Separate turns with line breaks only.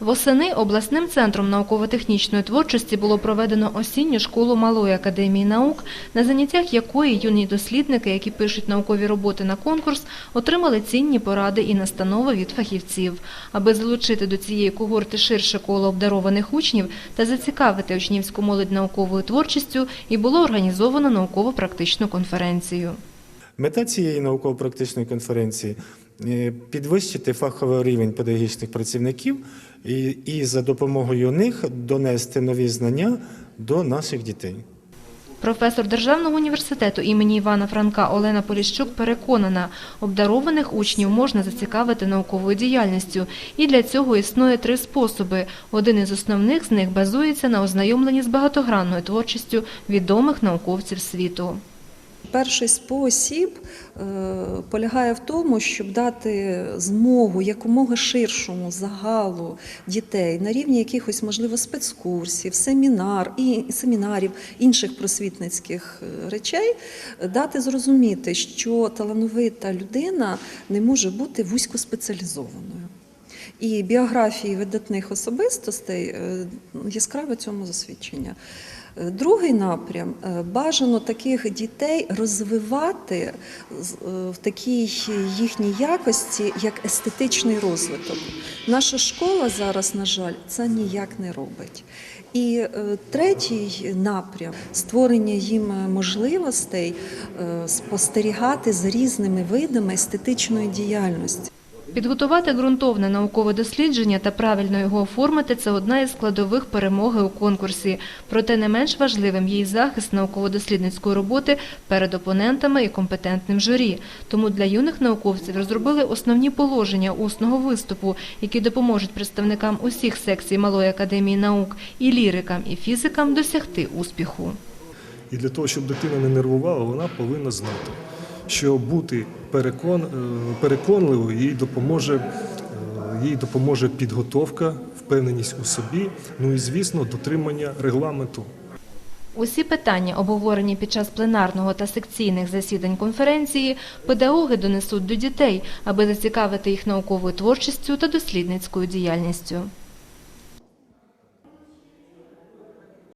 Восени обласним центром науково-технічної творчості було проведено осінню школу Малої академії наук, на заняттях якої юні дослідники, які пишуть наукові роботи на конкурс, отримали цінні поради і настанови від фахівців. Аби залучити до цієї когорти ширше коло обдарованих учнів та зацікавити учнівську молодь науковою творчістю, і було організовано науково-практичну конференцію.
Мета цієї науково-практичної конференції підвищити фаховий рівень педагогічних працівників і, і за допомогою них донести нові знання до наших дітей.
Професор Державного університету імені Івана Франка Олена Поліщук переконана, обдарованих учнів можна зацікавити науковою діяльністю. І для цього існує три способи. Один із основних з них базується на ознайомленні з багатогранною творчістю відомих науковців світу.
Перший спосіб е, полягає в тому, щоб дати змогу якомога ширшому загалу дітей на рівні якихось, можливо, спецкурсів, семінар і семінарів інших просвітницьких е, речей, дати зрозуміти, що талановита людина не може бути вузькоспеціалізованою. І біографії видатних особистостей е, яскраве цьому засвідчення. Е, Другий напрям е, бажано таких дітей розвивати в такій їхній якості, як естетичний розвиток. Наша школа зараз, на жаль, це ніяк не робить. І третій напрям створення їм можливостей спостерігати за різними видами естетичної діяльності.
Підготувати ґрунтовне наукове дослідження та правильно його оформити – це одна із складових перемоги у конкурсі. Проте не менш важливим й захист науково-дослідницької роботи перед опонентами і компетентним журі. Тому для юних науковців розробили основні положення усного виступу, які допоможуть представникам усіх секцій Малої академії наук і лірикам, і фізикам досягти успіху.
І для того, щоб дитина не нервувала, вона повинна знати, що бути перекон, е, переконливою їй допоможе, е, їй допоможе підготовка, впевненість у собі, ну і звісно, дотримання регламенту.
Усі питання, обговорені під час пленарного та секційних засідань конференції, педагоги донесуть до дітей, аби зацікавити їх науковою творчістю та дослідницькою діяльністю.